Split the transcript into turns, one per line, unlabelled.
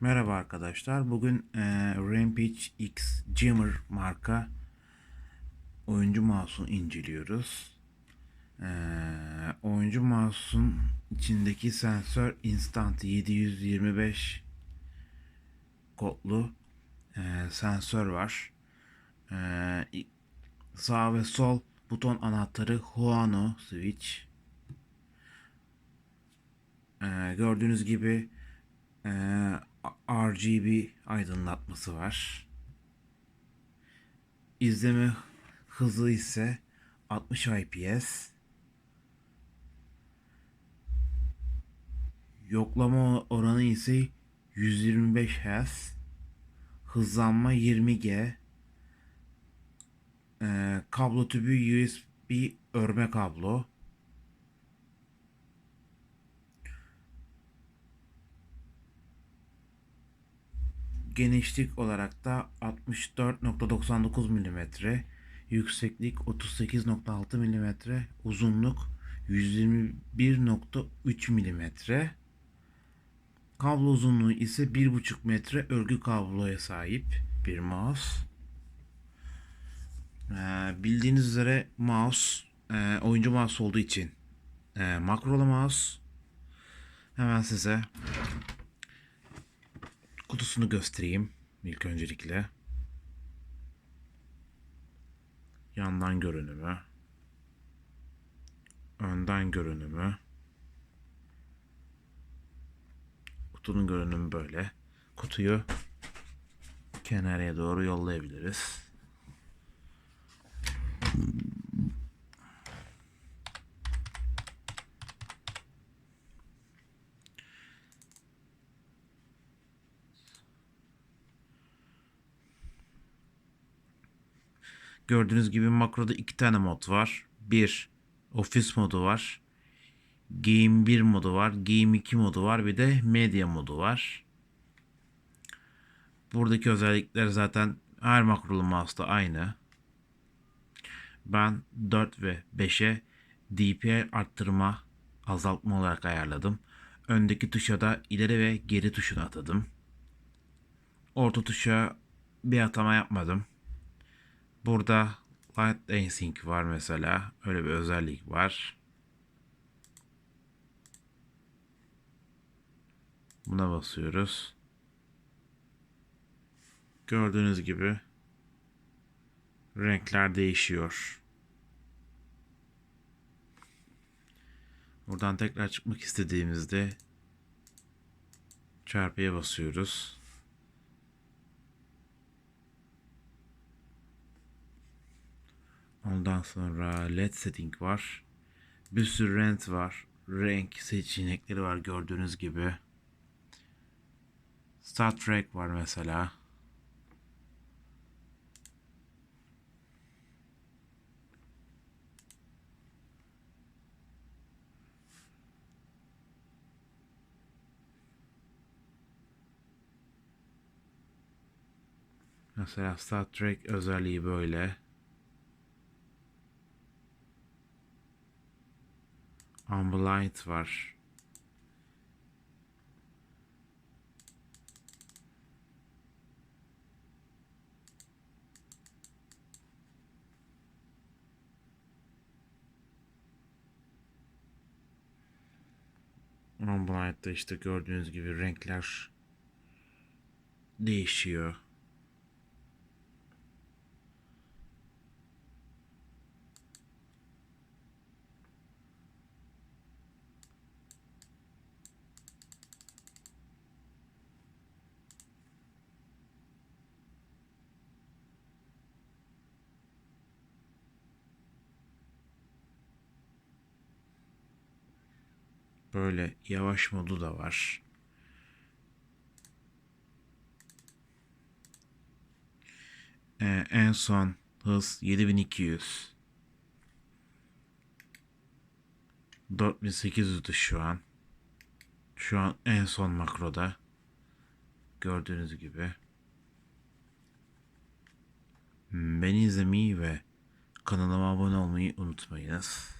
Merhaba arkadaşlar. Bugün e, Rampage X Jammer marka oyuncu mouse'unu inceliyoruz. E, oyuncu mouse'un içindeki sensör Instant 725 kodlu e, sensör var. E, sağ ve sol buton anahtarı Huano switch. E, gördüğünüz gibi ee, RGB aydınlatması var. İzleme hızı ise 60 IPS. Yoklama oranı ise 125 Hz. Hızlanma 20G. Ee, kablo tübü USB örme kablo. Genişlik olarak da 64.99 mm, yükseklik 38.6 mm, uzunluk 121.3 mm. Kablo uzunluğu ise 1.5 metre örgü kabloya sahip bir mouse. Ee, bildiğiniz üzere mouse e, oyuncu mouse olduğu için e, makrolu mouse. Hemen size kutusunu göstereyim ilk öncelikle. Yandan görünümü. Önden görünümü. Kutunun görünümü böyle. Kutuyu kenarıya doğru yollayabiliriz. Gördüğünüz gibi makroda iki tane mod var. Bir ofis modu var. Game 1 modu var. Game 2 modu var. Bir de medya modu var. Buradaki özellikler zaten her makrolu mouse'da aynı. Ben 4 ve 5'e DPI arttırma azaltma olarak ayarladım. Öndeki tuşa da ileri ve geri tuşunu atadım. Orta tuşa bir atama yapmadım. Burada Light Async var mesela. Öyle bir özellik var. Buna basıyoruz. Gördüğünüz gibi renkler değişiyor. Buradan tekrar çıkmak istediğimizde çarpıya basıyoruz. Ondan sonra LED setting var. Bir sürü renk var. Renk seçenekleri var gördüğünüz gibi. Star Trek var mesela. Mesela Star Trek özelliği böyle. Ambilight var. Ambilight'ta işte gördüğünüz gibi renkler değişiyor. Böyle yavaş modu da var. Ee, en son hız 7200. 4800'dü şu an. Şu an en son makroda. Gördüğünüz gibi. Beni izlemeyi ve kanalıma abone olmayı unutmayınız.